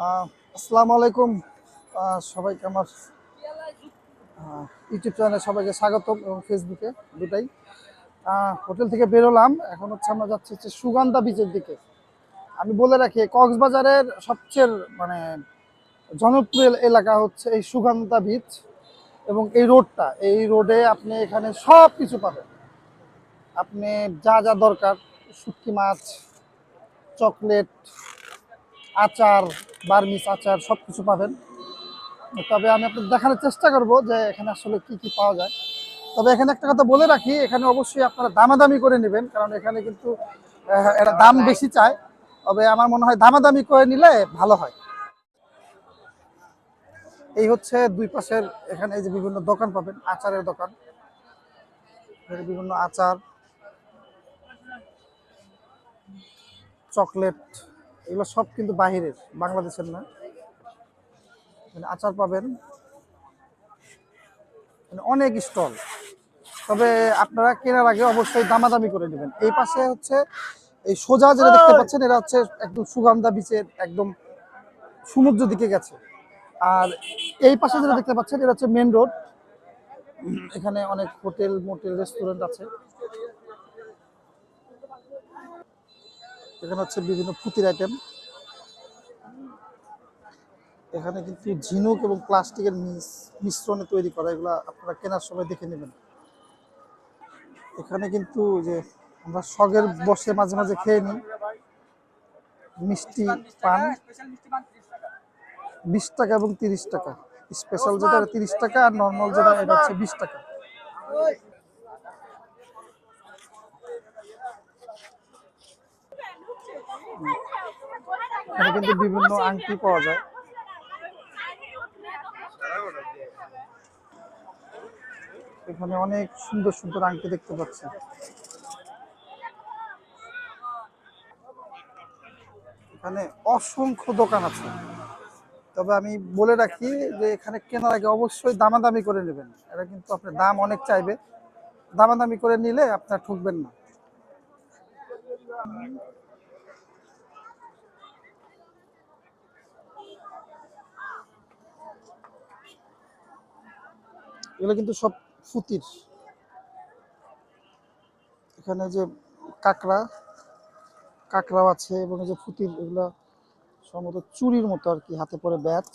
আসসালামু আলাইকুম। সবাইকে আমার ইউটিউব চ্যানেলে সবাইকে স্বাগতম এবং ফেসবুকে দুটাই। হোটেল থেকে বেরোলাম এখন হচ্ছে আমরা যাচ্ছি হচ্ছে সুগন্ধা বিচের দিকে। আমি বলে রাখি, কক্সবাজারের সবচেয়ে মানে জনপ্রিয় এলাকা হচ্ছে এই সুগন্ধা বিচ এবং এই রোডটা এই রোডে আপনি এখানে সব কিছু পাবেন। আপনি যা যা দরকার, শুটকি মাছ, চকলেট, আচার বার্মিস আচার সব কিছু পাবেন। তবে আমি আপনাদের দেখানোর চেষ্টা করব যে এখানে আসলে কি কি পাওয়া যায়। তবে এখানে একটা কথা বলে রাখি এখানে অবশ্যই আপনারা দামাদামি করে নেবেন কারণ এখানে কিন্তু এটা দাম বেশি চায়। তবে আমার মনে হয় দামাদামি করে নিলে ভালো হয়। এই হচ্ছে দুই পাশের এখানে এই যে বিভিন্ন দোকান পাবেন আচারের দোকান। বিভিন্ন আচার চকলেট। এগুলো সব কিন্তু বাহিরের, বাংলাদেশের না। মানে আচার পাবেন। মানে অনেক স্টল। তবে আপনারা কেনার আগে অবশ্যই দামাদামি করে নেবেন। এই পাশে হচ্ছে এই সোজা যেটা দেখতে পাচ্ছেন এরা হচ্ছে একদম সুগন্ধা বিচের একদম সমুদ্র দিকে গেছে। আর এই পাশে যেটা দেখতে পাচ্ছেন, এটা হচ্ছে মেন রোড। এখানে অনেক হোটেল, মোটেল, রেস্টুরেন্ট আছে। এখানে হচ্ছে বিভিন্ন পুঁতির আইটেম এখানে কিন্তু ঝিনুক এবং প্লাস্টিকের মিশ্রণে তৈরি করা, এগুলো আপনারা কেনার সময় দেখে নেবেন। এখানে কিন্তু যে আমরা শখের বসে মাঝে মাঝে খেয়ে নিই। মিষ্টি পান। বিশ টাকা এবং তিরিশ টাকা। স্পেশাল যেটা তিরিশ টাকা আর নর্মাল যেটা, এটা হচ্ছে বিশ টাকা। এখানে কিন্তু বিভিন্ন আংটি পাওয়া যায়। এখানে অনেক সুন্দর সুন্দর আংটি দেখতে পাচ্ছি। এখানে অসংখ্য দোকান আছে। তবে আমি বলে রাখি যে এখানে কেনার আগে অবশ্যই দামাদামি করে নেবেন। এটা কিন্তু আপনার দাম অনেক চাইবে। দামাদামি করে নিলে আপনার ঠকবেন না। এগুলো কিন্তু সব ফুতির। এখানে যে কাঁকড়া, কাঁকড়াও আছে এবং যে ফুতির, এগুলো সম্ভবত চুরির মতো আর কি, হাতে পরে ব্যাচ।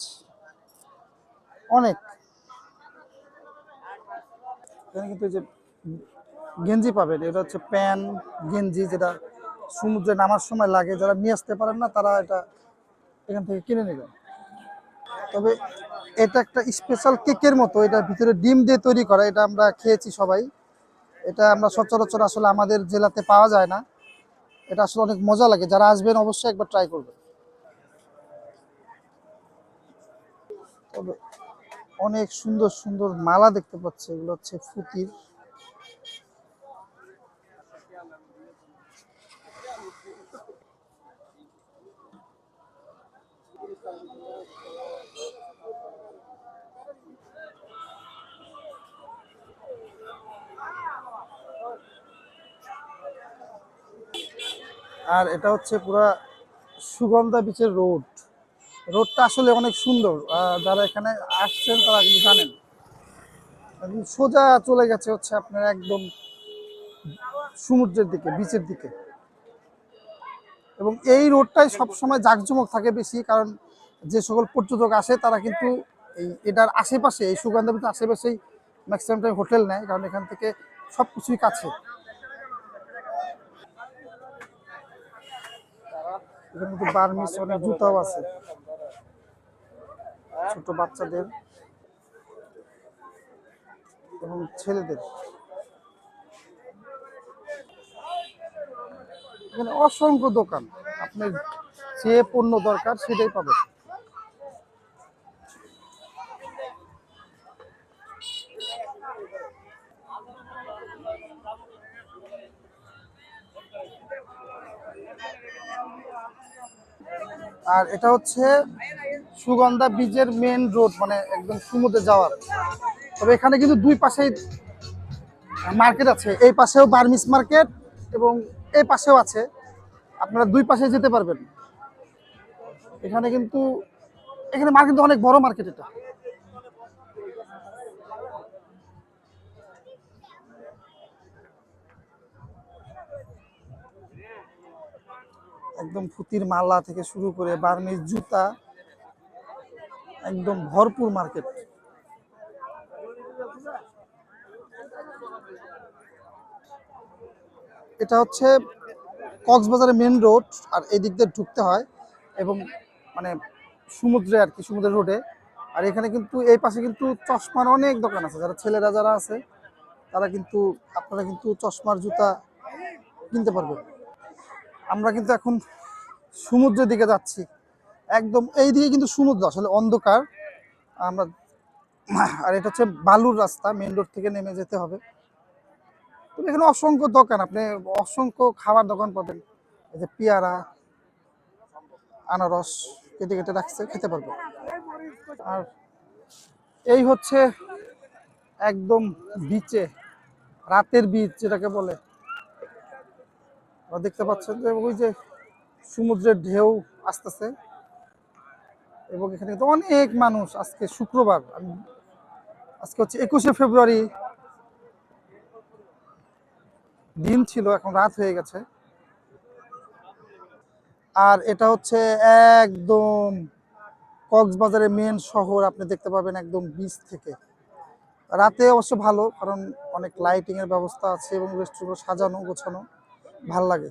অনেক। এখানে কিন্তু যে গেঞ্জি পাবেন, এটা হচ্ছে প্যান, গেঞ্জি যেটা সমুদ্রে নামার সময় লাগে, যারা নিয়ে আসতে পারেন না, তারা এটা এখান থেকে কিনে নেবেন। তবে এটা একটা স্পেশাল কেকের মতো, এটা ভিতরে ডিম দিয়ে তৈরি করা, এটা আমরা খেয়েছি সবাই। এটা আমরা সচরাচর আসলে আমাদের জেলাতে পাওয়া যায় না। এটা আসলে অনেক মজা লাগে, যারা আসবেন অবশ্যই একবার ট্রাই করবেন। অনেক সুন্দর সুন্দর মালা দেখতে পাচ্ছি, এগুলো হচ্ছে ফুতির। আর এটা হচ্ছে পুরা সুগন্ধা বিচের রোড রোডটা আসলে অনেক সুন্দর। যারা এখানে আসছেন, তারা কিন্তু জানেন। সোজা চলে গেছে হচ্ছে আপনার একদম সমুদ্রের দিকে বিচের দিকে। এবং এই রোডটাই সবসময় জাঁকজমক থাকে বেশি, কারণ যে সকল পর্যটক আসে, তারা কিন্তু এই এটার আশেপাশে, এই সুগন্ধা বিচের আশেপাশেই ম্যাক্সিমাম টাইম হোটেল নেয়, কারণ এখান থেকে সব কিছুই কাছে। এখানে কিন্তু বার্মিস অনেক জুতাও আছে। ছোট বাচ্চাদের এবং ছেলেদের। এখানে অসংখ্য দোকান। আপনার যে পণ্য দরকার সেটাই পাবেন। আর এটা হচ্ছে সুগন্ধা বীজের মেন রোড মানে একদম সমুদ্রে যাওয়ার। তবে এখানে কিন্তু দুই পাশেই মার্কেট আছে। এই পাশেও বার্মিস মার্কেট এবং এই পাশেও আছে। আপনারা দুই পাশে যেতে পারবেন। এখানে কিন্তু, এখানে মার্কেট অনেক বড় মার্কেট এটা। একদম ফুতির মালা থেকে শুরু করে বার্মিজ জুতা, একদম ভরপুর মার্কেট। এটা হচ্ছে কক্সবাজারের মেন রোড আর এই দিক দিয়ে ঢুকতে হয় এবং মানে সমুদ্রে আর কি, সমুদ্রের রোডে আর এখানে কিন্তু এই পাশে কিন্তু চশমার অনেক দোকান আছে। যারা ছেলেরা যারা আছে, তারা কিন্তু, আপনারা কিন্তু চশমার জুতা কিনতে পারবেন। আমরা কিন্তু এখন সমুদ্রের দিকে যাচ্ছি। একদম এই দিকে কিন্তু সমুদ্র, আসলে অন্ধকার। আমরা, আর এটা হচ্ছে বালুর রাস্তা মেন রোড থেকে নেমে যেতে হবে। এখানে অসংখ্য দোকান, আপনি অসংখ্য খাবার দোকান পাবেন। এই যে পেয়ারা, আনারস, কেটে কেটে রাখছে, খেতে পারবে। আর এই হচ্ছে একদম বিচে রাতের বিচ যেটাকে বলে। দেখতে পাচ্ছেন যে ওই যে সমুদ্রের ঢেউ আসতেছে। এবং এখানে তো অনেক মানুষ আজকে শুক্রবার আজকে হচ্ছে একুশে ফেব্রুয়ারি দিন ছিল, এখন রাত হয়ে গেছে। আর এটা হচ্ছে একদম কক্সবাজারের মেন শহর, আপনি দেখতে পাবেন একদম বিচ থেকে। রাতে অবশ্য ভালো, কারণ অনেক লাইটিং এর ব্যবস্থা আছে এবং রেস্টুরেন্ট সাজানো, গোছানো। ভালো লাগে।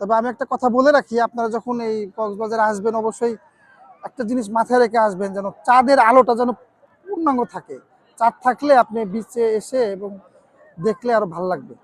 তবে আমি একটা কথা বলে রাখি, আপনারা যখন এই কক্সবাজারে আসবেন অবশ্যই একটা জিনিস মাথায় রেখে আসবেন যেন চাঁদের আলোটা যেন পূর্ণাঙ্গ থাকে। চাঁদ থাকলে আপনি বিচে এসে এবং দেখলে আরও ভালো লাগবে।